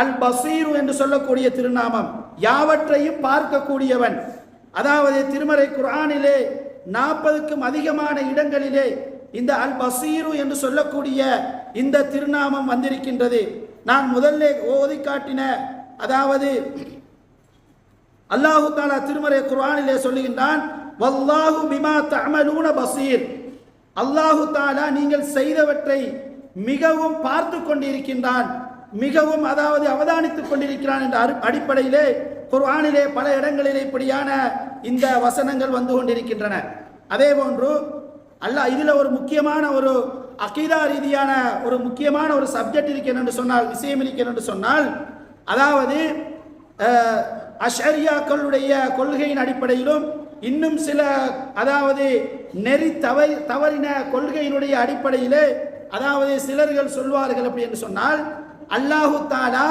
அல் பசீரு என்று சொல்லக்கூடிய திருநாமம். யாவற்றையும் பார்க்கக்கூடியவன். அதாவது திருமறை குர்ஆனிலே நாற்பதுக்கும் அதிகமான இடங்களிலே இந்த அல் பசீரு என்று சொல்லக்கூடிய இந்த திருநாமம் வந்திருக்கின்றது. நான் முதல்ல ஓதி காட்டின அதாவது அல்லாஹு தாலா திருமறை குர்ஆனிலே சொல்லுகின்றான் வல்லாஹு பிமா தஅமலூன பசீர். அல்லாஹு தாலா நீங்கள் செய்தவற்றை மிகவும் பார்த்து கொண்டிருக்கின்றான். மிகவும் அதாவது அவதானித்துக் கொண்டிருக்கிறான் என்ற அடிப்படையிலே குர்ஆனிலே பல இடங்களிலே இப்படியான இந்த வசனங்கள் வந்து கொண்டிருக்கின்றன. அதே போன்று அல்லாஹ் இதில் ஒரு முக்கியமான ஒரு அகீதா ரீதியான ஒரு முக்கியமான ஒரு சப்ஜெக்ட் இருக்கிறது என்று சொன்னால் விஷயம் இருக்கிறது என்று சொன்னால் அதாவது அஷரியாக்களுடைய கொள்கையின் அடிப்படையிலும் இன்னும் சில அதாவது நெறி தவறி தவறின கொள்கையினுடைய அடிப்படையிலே அதாவது சிலர்கள் சொல்வார்கள் அப்படி என்று சொன்னால் அல்லாஹு தாலா